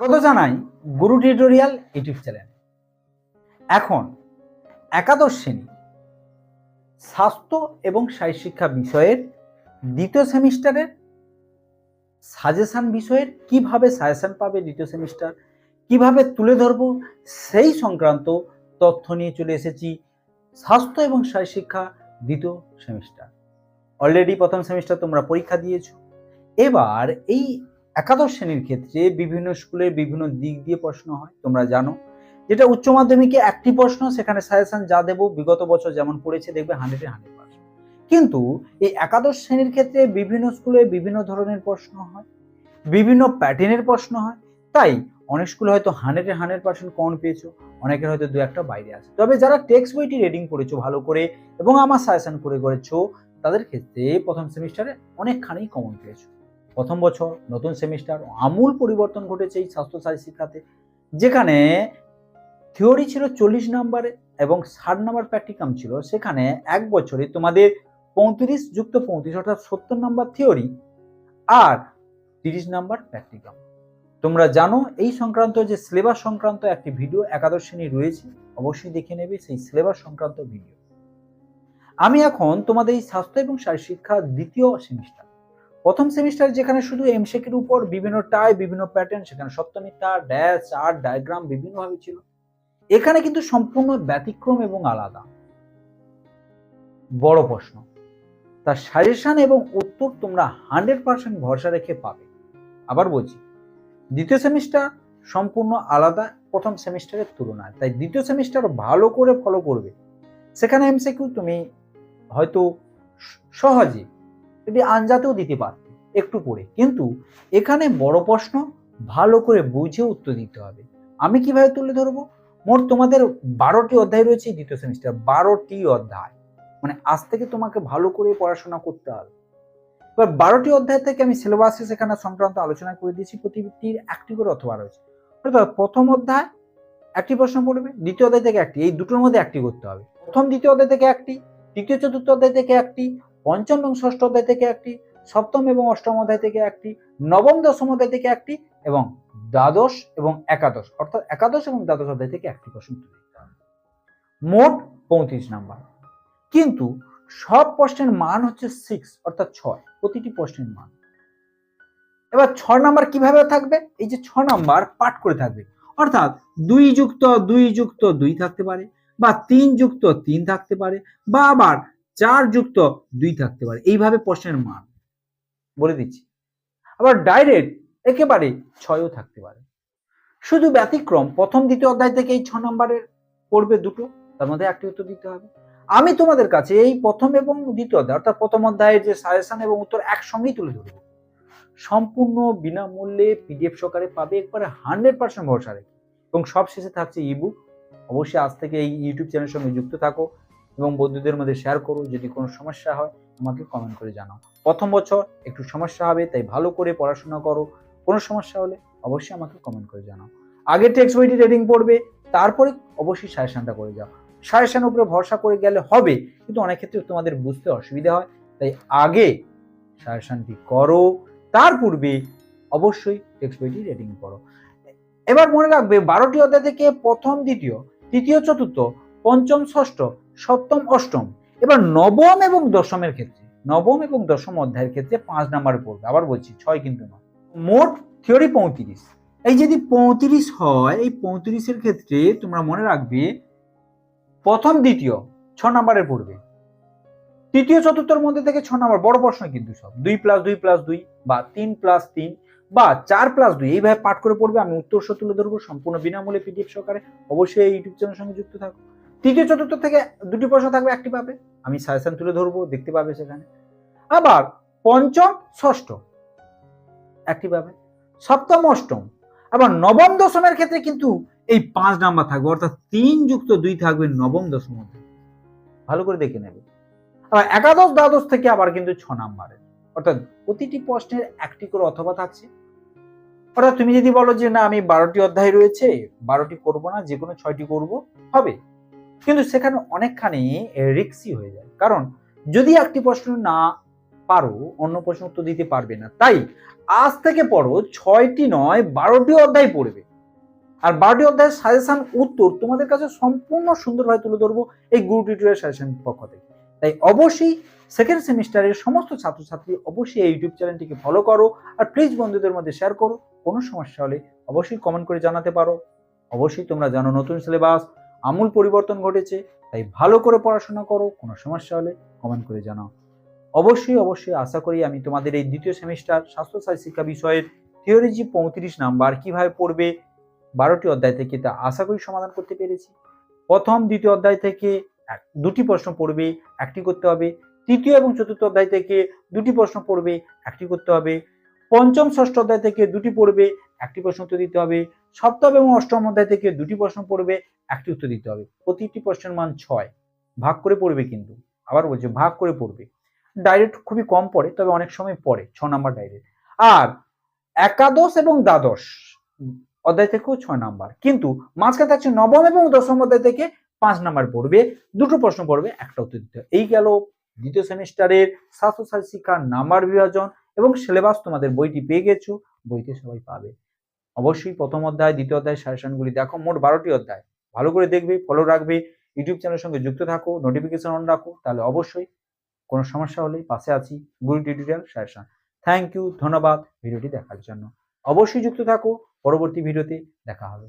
স্বাগত জানাই গুরু tutorial YouTube channel. এখন একাদশ শ্রেণি স্বাস্থ্য এবং শিক্ষা বিষয়ের দ্বিতীয় সেমিস্টারের সাজেশন বিষয়ের কীভাবে সাজেশন পাবে দ্বিতীয় সেমিস্টার, কীভাবে তুলে ধরবো সেই সংক্রান্ত তথ্য নিয়ে চলে এসেছি স্বাস্থ্য এবং শিক্ষা দ্বিতীয় সেমিস্টার। অলরেডি প্রথম সেমিস্টার তোমরা পরীক্ষা দিয়েছ। এবার এই একাদশ শ্রেণির ক্ষেত্রে বিভিন্ন স্কুলে বিভিন্ন দিক দিয়ে প্রশ্ন হয়, তোমরা জানো। যেটা উচ্চ মাধ্যমিকে একটি প্রশ্ন, সেখানে সাজেশন যা দেবো, বিগত বছর যেমন পড়েছে, দেখবে হান্ড্রেডে হান্ড্রেড পার্সেন্ট কিন্তু এই একাদশ শ্রেণির ক্ষেত্রে বিভিন্ন স্কুলে বিভিন্ন ধরনের প্রশ্ন হয়, বিভিন্ন প্যাটার্নের প্রশ্ন হয়। তাই অনেক স্কুলে হয়তো হান্ড্রেডে হান্ড্রেড পার্সেন্ট কমন পেয়েছ, অনেকের হয়তো দু একটা বাইরে আছে। তবে যারা টেক্সট বইটি রিডিং করেছ ভালো করে এবং আমার সাজেশন করে করেছ, তাদের ক্ষেত্রে প্রথম সেমিস্টারে অনেকখানি কমন পেয়েছ। প্রথম বছর, নতুন সেমিস্টার, আমূল পরিবর্তন ঘটেছে এই স্বাস্থ্য শারীর শিক্ষাতে, যেখানে থিওরি ছিল চল্লিশ নাম্বারে এবং ষাট নাম্বার প্র্যাকটিকাম ছিল। সেখানে এক বছরে তোমাদের পঁয়ত্রিশ যুক্ত পঁয়ত্রিশ, অর্থাৎ সত্তর নাম্বার থিওরি আর তিরিশ নাম্বার প্র্যাকটিকাম তোমরা জানো, এই সংক্রান্ত যে সিলেবাস সংক্রান্ত একটি ভিডিও একাদশ শ্রেণি রয়েছে, অবশ্যই দেখে নেবে সেই সিলেবাস সংক্রান্ত ভিডিও আমি এখন তোমাদের এই স্বাস্থ্য এবং শারীর শিক্ষা দ্বিতীয় সেমিস্টার। প্রথম সেমিস্টার যেখানে শুধু এমসেকের উপর বিভিন্ন টাই, বিভিন্ন প্যাটার্ন সেখানে সপ্তমিতা ড্যাশ চার্ট ডায়াগ্রাম বিভিন্নভাবে ছিল। এখানে কিন্তু সম্পূর্ণ ব্যতিক্রম এবং আলাদা। বড় প্রশ্ন, তার সাজেশন এবং উত্তর তোমরা হান্ড্রেড পার্সেন্ট ভরসা রেখে পাবে। আবার বলছি, দ্বিতীয় সেমিস্টার সম্পূর্ণ আলাদা, প্রথম সেমিস্টারের তুলনায়। তাই দ্বিতীয় সেমিস্টার ভালো করে ফলো করবে। সেখানে এমসিকিউ তুমি হয়তো সহজে যদি আনজাতেও দিতে পারতে, একটু পড়ে কিন্তু এখানে বড় প্রশ্ন, ভালো করে বুঝে উত্তর দিতে হবে। আমি কীভাবে তুলে ধরবো? মোট তোমাদের বারোটি অধ্যায় রয়েছে দ্বিতীয় সেমিস্টার বারোটি অধ্যায়। মানে আজ থেকে তোমাকে ভালো করে পড়াশোনা করতে হবে। এবার বারোটি অধ্যায় থেকে আমি সিলেবাসে সেখানে সংক্রান্ত আলোচনা করে দিয়েছি, প্রতিটির একটি করে অথবা রয়েছে। প্রথম অধ্যায়, একটি প্রশ্ন পড়বে, দ্বিতীয় অধ্যায় থেকে একটি। এই দুটোর মধ্যে একটি করতে হবে। প্রথম, দ্বিতীয় অধ্যায় থেকে একটি, তৃতীয়, চতুর্থ অধ্যায় থেকে একটি পঞ্চম এবং ষষ্ঠ অধ্যায় থেকে একটি, সপ্তম এবং অষ্টম অধ্যায় থেকে একটি, নবম, দশম অধ্যায় থেকে একটি এবং দ্বাদশ এবং একাদশ। অর্থাৎ একাদশ এবং দ্বাদশ অধ্যায় থেকে একটি প্রশ্ন তুলে মোট পঁয়ত্রিশ নাম্বার। কিন্তু সব প্রশ্নের মান হচ্ছে সিক্স অর্থাৎ ছয়। প্রতিটি প্রশ্নের মান। এবার ছ নাম্বার কীভাবে থাকবে? এই যে ছ নাম্বার পাঠ করে থাকবে। অর্থাৎ দুই যুক্ত দুই যুক্ত, দুই থাকতে পারে, বা তিন যুক্ত, তিন থাকতে পারে, বা আবার চার যুক্ত দুই থাকতে পারে। এইভাবে প্রশ্নের মান। বলে দিচ্ছি। আবার ডাইরেক্ট একেবারে ছয়ও থাকতে পারে। শুধু ব্যতিক্রম, প্রথম, দ্বিতীয় অধ্যায় থেকে এই ছ নম্বরের পড়বে দুটো, তার মধ্যে একটি উত্তর দিতে হবে। আমি তোমাদের কাছে এই প্রথম এবং দ্বিতীয় অধ্যায়, অর্থাৎ প্রথম অধ্যায়ের যে সাজেশন এবং উত্তর একসঙ্গেই তুলে ধরব। সম্পূর্ণ বিনামূল্যে পিডিএফ সহকারে পাবে একবারে হান্ড্রেড পার্সেন্ট ভরসা রেখে। এবং সব শেষে থাকছে ইবুক অবশ্যই আজ থেকে এই ইউটিউব চ্যানেলের সঙ্গে যুক্ত থাকো। এবং বন্ধুদের মধ্যে শেয়ার করো, যদি কোনো সমস্যা হয়, আমাকে কমেন্ট করে জানাও। প্রথম বছর একটু সমস্যা হবে, তাই ভালো করে পড়াশোনা করো। কোনো সমস্যা হলে অবশ্যই আমাকে কমেন্ট করে জানাও। আগে টেক্সট বইটি রেডিং পড়বে, তারপরে অবশ্যই সাজেশনটা করে যাও। সাজেশনের উপরে ভরসা করে গেলে হবে, কিন্তু অনেক ক্ষেত্রে তোমাদের বুঝতে অসুবিধা হয়। তাই আগে সাজেশনটি করো, তার পূর্বে অবশ্যই টেক্সট বইটি রেডিং করো এবার মনে রাখবে, বারোটি অধ্যায় থেকে প্রথম, দ্বিতীয়, তৃতীয়, চতুর্থ, পঞ্চম, ষষ্ঠ সপ্তম, অষ্টম। এবার নবম এবং দশমের ক্ষেত্রে, নবম এবং দশম অধ্যায়ের ক্ষেত্রে পাঁচ নাম্বার পড়বে। আবার বলছি, ছয় কিন্তু নয়। মোট থিওরি পঁয়ত্রিশ। এই যদি পঁয়ত্রিশ হয়, এই পঁয়ত্রিশের ক্ষেত্রে তোমরা মনে রাখবে, প্রথম, দ্বিতীয়, ছ নাম্বারের পড়বে। তৃতীয়, চতুর্থর মধ্যে থেকে ছ নাম্বার, বড় প্রশ্ন কিন্তু সব। দুই প্লাস দুই প্লাস দুই বা তিন প্লাস তিন বা চার প্লাস দুই, এইভাবে পাঠ করে পড়বে। আমি উত্তর সহ তুলে ধরবো সম্পূর্ণ বিনামূল্যে পিডিএফ সহকারে অবশ্যই ইউটিউব চ্যানেলের সঙ্গে যুক্ত থাকো। তৃতীয় চতুর্থ থেকে দুটি প্রশ্ন থাকবে, একটি পাবে। আমি সাজেশন তুলে ধরবো, দেখতে পাবে সেখানে। আবার পঞ্চম, ষষ্ঠ, একটি পাবে। সপ্তম, অষ্টম, আবার নবম, দশমের ক্ষেত্রে কিন্তু এই পাঁচ নাম্বার থাকবে, অর্থাৎ তিন যুক্ত দুই থাকবে নবম, দশম ভালো করে দেখে নেবে। আবার একাদশ, দ্বাদশ থেকে আবার কিন্তু ছ নাম্বারের অর্থাৎ প্রতিটি প্রশ্নের একটি করে অথবা থাকছে। অর্থাৎ তুমি যদি বলো যে, না, আমি বারোটি অধ্যায় রয়েছে, বারোটি করব না যে কোনো ছয়টি করব হবে। কিন্তু সেখানে অনেকখানি রিক্সি হয়ে যায়। কারণ যদি একটি প্রশ্ন না পারো, অন্য প্রশ্ন উত্তর দিতে পারবে না। তাই আজ থেকে পড়ো ছয়টি নয়, বারোটি অধ্যায় পড়বে। আর বারোটি অধ্যায়ের সাজেশন উত্তর তোমাদের কাছে সম্পূর্ণ সুন্দরভাবে তুলে ধরবো এই গুরু টিউটোরিয়াল সাজেশন পক্ষ থেকে। তাই অবশ্যই সেকেন্ড সেমিস্টারের সমস্ত ছাত্রছাত্রী অবশ্যই এই ইউটিউব চ্যানেলটিকে ফলো করো আর প্লিজ বন্ধুদের মধ্যে শেয়ার করো। কোনো সমস্যা হলে অবশ্যই কমেন্ট করে জানাতে পারো। অবশ্যই তোমরা জানো নতুন সিলেবাস আমূল পরিবর্তন ঘটেছে, তাই ভালো করে পড়াশোনা করো, কোনো সমস্যা হলে কমেন্ট করে জানাও। অবশ্যই অবশ্যই আশা করি আমি তোমাদের এই দ্বিতীয় সেমিস্টার স্বাস্থ্যসাথী শিক্ষা বিষয়ের থিওরিজি পঁয়ত্রিশ নাম্বার কীভাবে পড়বে, বারোটি অধ্যায় থেকে তা আশা করি সমাধান করতে পেরেছি। প্রথম, দ্বিতীয় অধ্যায় থেকে দুটি প্রশ্ন পড়বে, একটি করতে হবে। তৃতীয় এবং চতুর্থ অধ্যায় থেকে দুটি প্রশ্ন পড়বে, একটি করতে হবে। পঞ্চম ষষ্ঠ অধ্যায় থেকে দুটি পড়বে, একটি প্রশ্ন উত্তর দিতে হবে। সপ্তম এবং অষ্টম অধ্যায় থেকে দুটি প্রশ্ন পড়বে, একটি উত্তর দিতে হবে। প্রতিটি প্রশ্নের মান ছয়। ভাগ করে পড়বে কিন্তু। আবার বলছি, ভাগ করে পড়বে। ডাইরেক্ট খুবই কম পড়ে, তবে অনেক সময় পড়ে, ছ নাম্বার ডাইরেক্ট আর একাদশ এবং দ্বাদশ অধ্যায় থেকেও ছয় নাম্বার। কিন্তু মাঝখানে থাকছে নবম এবং দশম অধ্যায় থেকে পাঁচ নাম্বার পড়বে। দুটো প্রশ্ন পড়বে, একটা উত্তর দিতে হবে। এই গেল দ্বিতীয় সেমিস্টারের স্বাস্থ্যসাথী শিক্ষার নাম্বার বিভাজন। এবং সিলেবাস তোমাদের বইটি পেয়ে গেছো, বইতে সবাই পাবে। অবশ্যই প্রথম অধ্যায়, দ্বিতীয় অধ্যায়, সাজেশনগুলি দেখো, মোট বারোটি অধ্যায়। ভালো করে দেখবে ফলো রাখবে, ইউটিউব চ্যানেলের সঙ্গে যুক্ত থাকো নোটিফিকেশন অন রাখো, তাহলে অবশ্যই কোনো সমস্যা হলে পাশে আছি, গুরু টিউটোরিয়াল সাজেশন। থ্যাংক ইউ ধন্যবাদ, ভিডিওটি দেখার জন্য। অবশ্যই যুক্ত থাকো, পরবর্তী ভিডিওতে দেখা হবে।